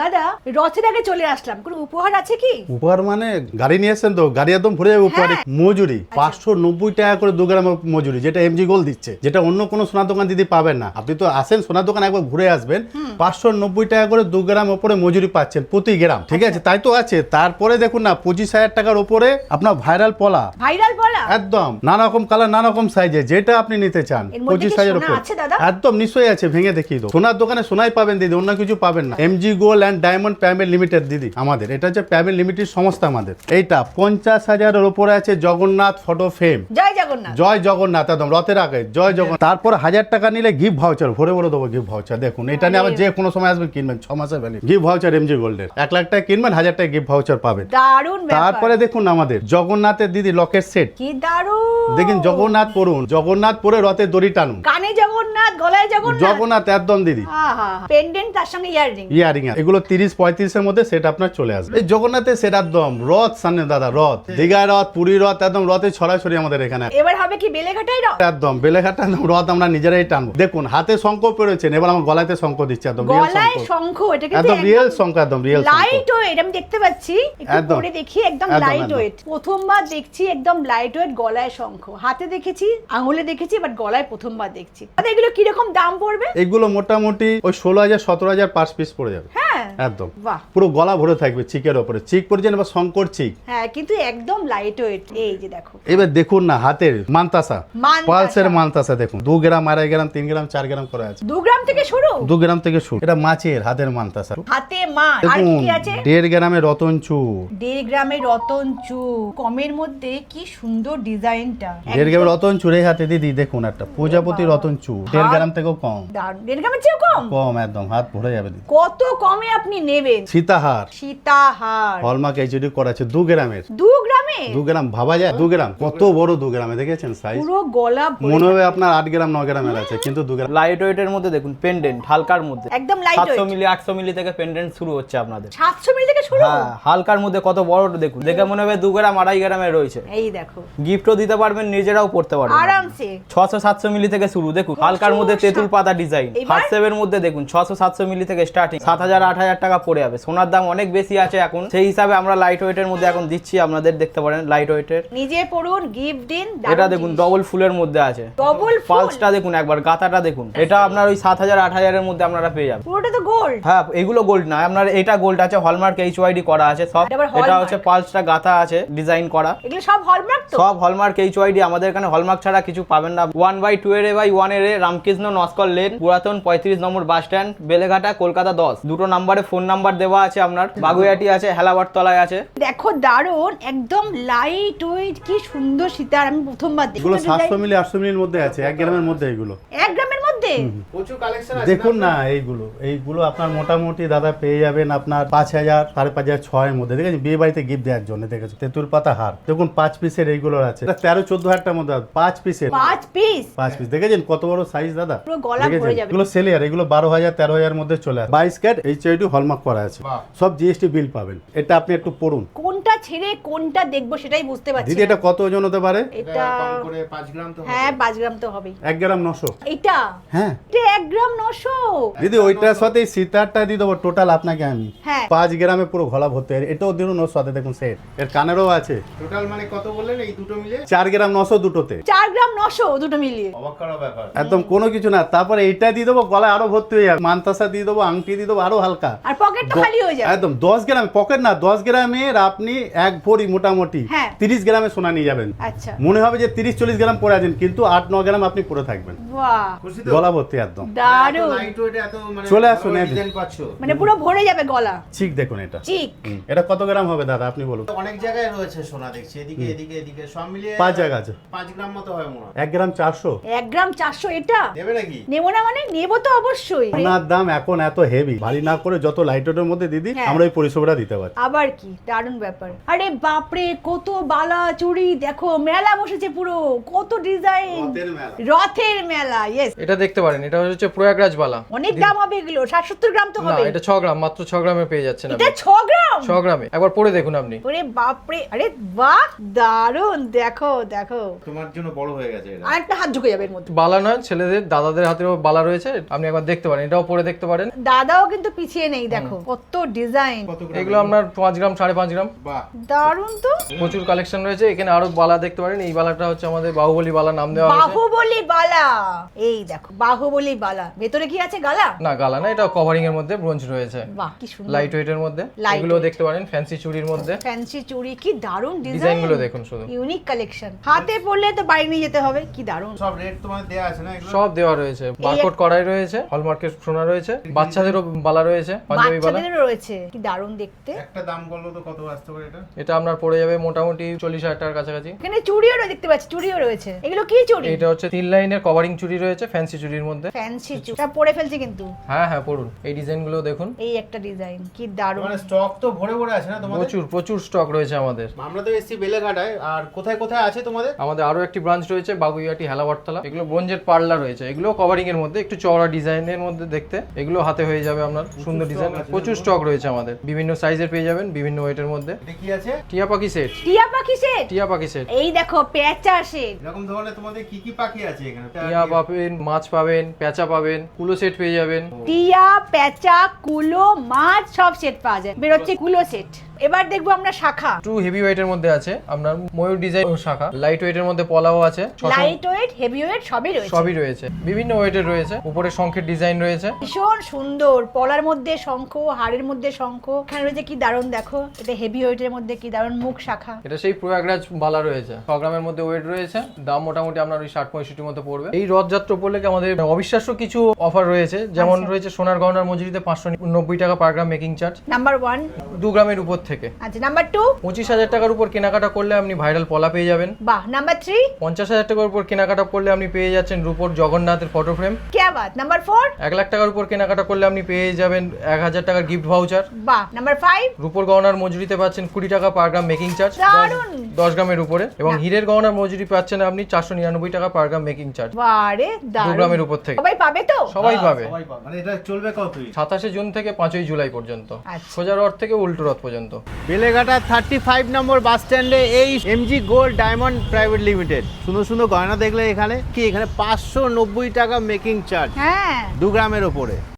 দাদা রথের আগে চলে আসলাম। কোনো উপহার আছে কি? উপহার মানে গাড়ি নিয়ে এসছেন তো গাড়ি একদম ভরে যাবে উপহারে হ্যাঁ। মজুরি পাঁচশো নব্বই টাকা করে দু গ্রাম মজুরি যেটা এমজি গোল দিচ্ছে। যেটা অন্য কোনো সোনার দোকান দিদি পাবেন না। আপনি তো আসেন সোনার দোকান একবার ঘুরে আসবেন পাঁচশো নব্বই টাকা করে দু গ্রাম ওপরে মজুরি পাচ্ছেন প্রতি গ্রাম ঠিক আছে? তাই তো আছে। তারপরে দেখুন না পঁচিশ হাজার টাকার ওপরে আপনার ভাইরাল পলা। ভাইরাল বলা একদম। নানা রকম কালার নানা রকম সাইজে যেটা আপনি নিতে চান পঁচিশ হাজার দাদা? একদম নিশ্চয়ই আছে ভেঙে দেখিয়ে দেবো। সোনার দোকানে সোনাই পাবেন দিদি অন্য কিছু পাবেন না। এমজি গোল্ড অ্যান্ড ডায়মন্ড প্যামেল লিমিটেড দিদি আমাদের। এটা হচ্ছে প্যামেল লিমিটেড সংস্থা আমাদের। এইটা পঞ্চাশ হাজারের উপরে আছে জগন্নাথ ফটো ফ্রেম জয় জগন্নাথ। জয় জগন্নাথ একদম রথের আগে। জয় জগন্নাথ। তারপর হাজার টাকা নিলে গিফট ভাউচার ভরে ভরে দেবো গিফট ভাউচার দেখুন এটা নিয়ে আবার যে কোনো সময় আসবেন কিনবেন ছ মাসের ভ্যালি গিফট ভাউচার এমজি গোল্ডের এক লাখ টাকা কিনবেন হাজার টাকা গিফট ভাউচার পাবেন। দারুণ তারপরে দেখুন আমাদের জগন্নাথের দিদি লকেট সেট কি দারুণ। দেখেন জগন্নাথ পড়ুন জগন্নাথ পরে রথের দড়ি টানুন। কানে জগন্নাথ গলায় জগন্নাথ। জগন্নাথ একদম দিদি। পেন্ডেন্ট তার সঙ্গে ইয়াররিং। ইয়ারিং এগুলো তিরিশ পঁয়ত্রিশের মধ্যে সেটা আপনার চলে আসবে। এই জগন্নাথের সেটা একদম রথ সামনে দাদা রথ। দীঘায় রথ পুরী রথ একদম রথে ছড়াছড়ি আমাদের এখানে। এবার হবে কি বেলেঘাটাই রথ? একদম বেলেঘাটা একদম রথ আমরা নিজেরাই টানবো। দেখুন হাতে শঙ্খ পেরেছেন এবার আমার গলাতে শঙ্খ দিচ্ছে একদম গলায় শঙ্খ। শঙ্খ এটা কিন্তু একদম রিয়েল শঙ্খ একদম রিয়েল লাইট ওয়েট আমি দেখতে পাচ্ছি একটু। পরে দেখি একদম লাইট ওয়েট প্রথমবার দেখছি একদম লাইট ওয়েট গলায় শঙ্খ। হাতে দেখেছি আঙুলে দেখেছি বাট গলায় প্রথমবার দেখছি। এগুলো কীরকম দাম পড়বে? এগুলো মোটামুটি ওই ষোলো হাজার সতেরো হাজার পাঁচ পিস পড়ে যাবে। হ্যাঁ একদম। বাহ। পুরো গলা ভরে থাকবে চিকের ওপরে। চিক পড়ছেন এবার শঙ্কর চিক? হ্যাঁ কিন্তু একদম লাইট ওয়েট এই যে দেখো। এবার দেখুন না হাতের মানতাসা। পালসের মানতাসা দেখুন। দু গ্রাম আড়াই গ্রাম তিন গ্রাম চার গ্রাম করে আছে। দু গ্রাম থেকে শুরু? দু গ্রাম থেকে শুরু। এটা মাছের হাতের মানতাসা। হাতে মাছ। আর কি আছে? দেড় গ্রামে রতন চু। দেড় গ্রামের রতন চু। কমের মধ্যে কি সুন্দর ডিজাইনটা। দেড় গ্রামে রতন চুরে হাতে দিদি দেখুন একটা। প্রজাপতি রতন চু। দেড় গ্রাম থেকেও কম। দেড় গ্রামের চেয়েও কম? কম একদম। হাত ভরে যাবে কত কমে আপনি নেবেন। সীতাহার। সীতাহার। হলমার্ক এইচডি করা আছে দু গ্রামের। দু গ্রামে দু গ্রাম ভাবা যায়? দু গ্রাম। কত বড় দু গ্রামে দেখেছেন সাইজ পুরো গলা মনে হবে আপনার আট গ্রাম ন গ্রামের আছে কিন্তু দু গ্রাম লাইট ওয়েটের মধ্যে দেখুন পেন্ডেন্ট হালকার মধ্যে। একদম লাইট সাতশো ওয়েট মিলি আটশো মিলি থেকে পেন্ডেন্ট শুরু হচ্ছে আপনাদের। সাতশো মিলি থেকে শুরু? হ্যাঁ হালকার মধ্যে কত বড় দেখুন। দেখে মনে হবে দু গ্রাম আড়াই গ্রামে রয়েছে। এই দেখো। গিফটও দিতে পারবেন নিজেরাও পড়তে পারবেন। আরামসে। ছশো সাতশো মিলি থেকে শুরু দেখুন হালকার মধ্যে তেঁতুল পাতা ডিজাইন এবার? সেভের মধ্যে দেখুন ছশো সাতশো মিলি থেকে স্টার্টিং সাত হাজার আট হাজার টাকা পড়ে যাবে। সোনার দাম অনেক বেশি আছে এখন। সেই হিসাবে আমরা লাইট ওয়েটের মধ্যে এখন দিচ্ছি আপনাদের দেখতে পারেন লাইট ওয়েটের নিজে পড়ুন গিফট দিন এটা দেখুন ডবল ফুলের মধ্যে আছে। ডবল পালসটা দেখুন একবার গাতাটা দেখুন। এটা আপনার ওই সাত হাজার আট হাজারের মধ্যে আপনারা পেয়ে যাবেন। পুরোটা তো গোল্ড হ্যাঁ এগুলো গোল্ড না আপনার এটা গোল্ড আছে হলমার্ক এইচ ওয়াইডি করা আছে সব। এটা। হচ্ছে পালসটা গাথা আছে ডিজাইন করা। এগুলো সব হলমার্ক তো? সব হলমার্ক এইচ ওয়াইডি আমাদের এখানে হলমার্ক ছাড়া কিছু পাবেন না। ওয়ান বাই টু এর বাই ওয়ানের রামকৃষ্ণ নস্কর লেন পুরাতন পঁয়ত্রিশ number bus stand Beleghata Kolkata দশ। দুটো নাম্বারে ফোন নাম্বার দেওয়া আছে আপনার। বাগুয়াটি আছে হেলাবার তলায় আছে। দেখো দারুণ একদম লাইট ওয়েট কি সুন্দর সীতার আমি প্রথমবার এগুলো দেখি সাতশো মিলি আটশো মিলির মধ্যে আছে এক গ্রামের মধ্যে এগুলো। এক মধ্যে দেখুন না এইগুলো এইগুলো আপনার মোটামুটি দাদা পেয়ে যাবেন আপনার পাঁচ হাজার সাড়ে পাঁচ হাজার ছয়ের মধ্যে। দেখেছেন? বিয়ে বাড়িতে গিফট দেওয়ার জন্য দেখেছ তেঁতুল পাতা হার। দেখুন পাঁচ পিসের এইগুলো আছে। তেরো চোদ্দ হাজারটার মধ্যে পাঁচ পিসের। পাঁচ পিস? পাঁচ পিস। দেখেছেন? কত বড় সাইজ দাদা? পুরো গলা? ভরে যাবে। এগুলো সেলিয়ার এগুলো বারো হাজার তেরো হাজার মধ্যে চলে আসে। বাইশ ক্যাট এইচ আইডি হলমার্ক করা আছে। সব জিএসটি বিল পাবেন। এটা আপনি একটু পড়ুন। কোনটা ছেড়ে কোনটা দেখব সেটাই বুঝতে পারছি দিদি এটা কত ওজন হতে পারে? এটা হ্যাঁ পাঁচ গ্রাম তো হবেই এক গ্রাম নশো। এটা হ্যাঁ। এটা এক গ্রাম নশো। দিদি ওইটার সাথে এই সীতারটা দিয়ে দেবো টোটাল আপনাকে আমি। হ্যাঁ। পাঁচ গ্রামে পুরো ঘোলা ভর্তি আর এটাও দিন ওর সাথে দেখুন সেট এর কানেরও আছে। টোটাল মানে কত বললেন? এই দুটো মিলে চার গ্রাম নশো দুটোতে। চার গ্রাম নশো দুটো মিলিয়ে। অবাক করা ব্যাপার। একদম কোনো কিছু না। তারপরে এইটা দিয়ে দেবো গলায় আরও ভর্তি হয়ে যাবে। মানতাসা দিয়ে দেবো আংটি দিয়ে দেবো আরও হালকা। আর পকেটটা দ- খালি হয়ে যাবে। একদম দশ গ্রাম পকেট না দশ গ্রামের আপনি এক ভরি মোটামুটি হ্যাঁ। তিরিশ গ্রামে সোনা নিয়ে যাবেন। আচ্ছা। মনে হবে যে তিরিশ চল্লিশ গ্রাম পরে আছেন কিন্তু আট ন গ্রাম আপনি পরে থাকবেন। বাহ। খুশি তো? গলা ভর্তি একদম। দারুণ। এত মানে চলে আসুন, মানে পুরো ভরে যাবে গলা। ঠিক দেখুন এটা। চিক এটা কত গ্রাম হবে দাদা আপনি বলুন। অনেক জায়গায় রয়েছে সোনা দেখছি। এদিকে এদিকে এদিকে সব মিলিয়ে পাঁচ জায়গা আছে। পাঁচ গ্রাম মতো হয় মনে হয় এক গ্রাম চারশো। এক গ্রাম চারশো এটা? দেবে নাকি? নেব না মানে নেব তো অবশ্যই। সোনার দাম এখন এত হেভি ভারী না করে যত লাইটের মধ্যে দিদি হ্যাঁ। আমরা এই পরিষেবাটা দিতে পারি। আবার কি? দারুণ ব্যাপার। আরে বাপরে কত বালা চুড়ি দেখো মেলা বসেছে পুরো। কত ডিজাইন রথের মেলা। রথের মেলা ইয়েস এটা দেখতে পারেন এটা হচ্ছে প্রয়াগরাজ বালা অনেক দাম হবে এগুলো ষাট সত্তর গ্রাম তো হবে না এটা ছ গ্রাম মাত্র ছ গ্রামে পেয়ে যাচ্ছেন এটা আপনি। ছ গ্রাম? গ্রাম ছ গ্রামে। একবার পরে দেখুন আপনি। ওরে বাপরে আরে বাহ দারুণ দেখো দেখো। তোমার জন্য বড় হয়ে গেছে এটা। আর একটা হাত ঢুকে যাবে এর মধ্যে। বালা নয় ছেলেদের দাদাদের হাতেও বালা রয়েছে আপনি একবার দেখতে পারেন এটাও পরে দেখতে পারেন। দাদাও কিন্তু পিছিয়ে নেই দেখো কত ডিজাইন। এগুলো আপনার পাঁচ গ্রাম সাড়ে পাঁচ গ্রাম। বাহ। দারুণ তো। প্রচুর কালেকশন রয়েছে এখানে আরও বালা দেখতে পারেন এই বালাটা হচ্ছে আমাদের বাহুবলী বালা নাম দেওয়া হয়েছে। বাহুবলী বালা। এই দেখো বাহুবলী বালা। ভেতরে কি আছে গালা? না গালা না এটা কভারিং এর মধ্যে ব্রোঞ্জ রয়েছে। বাহ কি সুন্দর। লাইট ওয়েট এর মধ্যে এগুলো দেখতে পারেন ফ্যান্সি চুড়ির মধ্যে। ফ্যান্সি চুড়ি কি দারুণ ডিজাইনগুলো দেখুন শুধু। ইউনিক কালেকশন হাতে পড়লে তো বাড়ি নিয়ে যেতে হবে কি দারুণ সব রেট তোমার দেয়া আছে না এগুলো? সব দেওয়া রয়েছে। বারকোড করাই রয়েছে হলমার্কের সোনা রয়েছে বাচ্চাদেরও বালা রয়েছে পাঞ্জাবি বালা। বাচ্চাদেরও রয়েছে কি দারুণ দেখতে। একটা দাম বলল তো কত আসতে পারে এটা? এটা আপনার পড়ে যাবে মোটামুটি চল্লিশ হাজার টাকার কাছাকাছি। এখানে চুড়িও দেখতে পাচ্ছি চুড়িও রয়েছে। এগুলো কি চুড়ি? এটা হচ্ছে তিন লাইনের কভারিং চুড়ি রয়েছে ফ্যান্সি চুড়ির মধ্যে। ফ্যান্সি চুড়ি পরে ফেলছি কিন্তু। হ্যাঁ হ্যাঁ পড়ুন। এই ডিজাইনগুলো দেখুন। এই একটা ডিজাইন কি দারুণ মানে স্টক তো ভরে ভরে আছে না তোমাদের? প্রচুর প্রচুর স্টক রয়েছে আমাদের। আমরা তো এসছি বেলেঘাটায়। আর কোথায় কোথায় আছে তোমাদের? আমাদের আরও একটি ব্রাঞ্চ রয়েছে বাগুইয়াটি হেলাবরতলা এগুলো ব্রোঞ্জের পার্লার রয়েছে। এগুলো কভারিং এর মধ্যে একটু চওড়া ডিজাইনের মধ্যে দেখতে। এগুলো হাতে হয়ে যাবে আপনার সুন্দর ডিজাইন। প্রচুর স্টক রয়েছে আমাদের। বিভিন্ন সাইজের পেয়ে যাবেন বিভিন্ন ওয়েটের মধ্যে। এটা কি আছে? টিয়া পাখি সেট টিয়া পাখি সেট টিয়া পাখি সেট এই দেখো পেঁচা সেট এরকম ধরনের তোমাদের কি কি পাখি আছে এখানে? টিয়া পাবেন মাছ পাবেন পেঁচা পাবেন, কুলো সেট পেয়ে যাবেন। টিয়া পেঁচা কুলো, মাছ সব সেট পাওয়া যায়। বেরোচ্ছে কুলো সেট এবার দেখব আমরা শাখা। টু হেভি ওয়েটের মধ্যে আছে আপনার ময়ূর ডিজাইন শাখা। লাইট ওয়েটের মধ্যে পলাও আছে লাইট ওয়েট হেভি ওয়েট সবই রয়েছে। সবই রয়েছে। বিভিন্ন ওয়েটের রয়েছে উপরে শঙ্খের ডিজাইন রয়েছে। ভীষণ সুন্দর পলার মধ্যে শঙ্খ হাড়ের মধ্যে শঙ্খ। এখানে রয়েছে কি দারুণ দেখো এটা হেভি ওয়েটের মধ্যে কি দারুণ মুখ শাখা। এটা সেই প্রয়াগরাজ বালা রয়েছে। প্রোগ্রামের মধ্যে ওয়েট রয়েছে দাম মোটামুটি আপনার ওই ষাট পঁয়ষট্টির মতো পড়বে। এই রথযাত্রা উপলক্ষে আমাদের অবিশ্বাস্য কিছু অফার রয়েছে যেমন আচ্ছা। রয়েছে সোনার গহনার মজুরিতে পাঁচশো নব্বই টাকা per gram making charge number one দু গ্রামের উপর থেকে। আচ্ছা নাম্বার টু পঁচিশ হাজার টাকার উপর কেনাকাটা করলে আপনি ভাইরাল পলা পেয়ে যাবেন। বাহ নাম্বার থ্রি পঞ্চাশ হাজার টাকার উপর কেনাকাটা করলে আপনি পেয়ে যাচ্ছেন রূপোর জগন্নাথের ফটো ফ্রেম কে বাত? নাম্বার ফোর এক লাখ টাকার উপর কেনাকাটা করলে আপনি পেয়ে যাবেন এক হাজার টাকার গিফট ভাউচার বাহ নাম্বার ফাইভ রূপোর গহনার মজুরিতে পাচ্ছেন কুড়ি টাকা পার গ্রাম মেকিং চার্জ দারুণ! দশ গ্রামের উপরে। এবং হীরের গহনার মজুরি পাচ্ছেন আপনি চারশো নিরানব্বই টাকা পার গ্রাম মেকিং চার্জ বারে দু গ্রামের উপর থেকে। সবাই পাবে তো? সবাই পাবে। সবাই পাবে। মানে এটা চলবে কতই সাতাশে জুন থেকে পাঁচই জুলাই পর্যন্ত। আচ্ছা। সোজা রথ থেকে উল্টো রথ পর্যন্ত। Beleghata thirty five number bus স্ট্যান্ডে এই MG gold diamond private limited সুন্দর সুন্দর গয়না দেখলে এখানে? কি এখানে পাঁচশো নব্বই টাকা মেকিং চার্জ হ্যাঁ। দু গ্রামের ওপরে।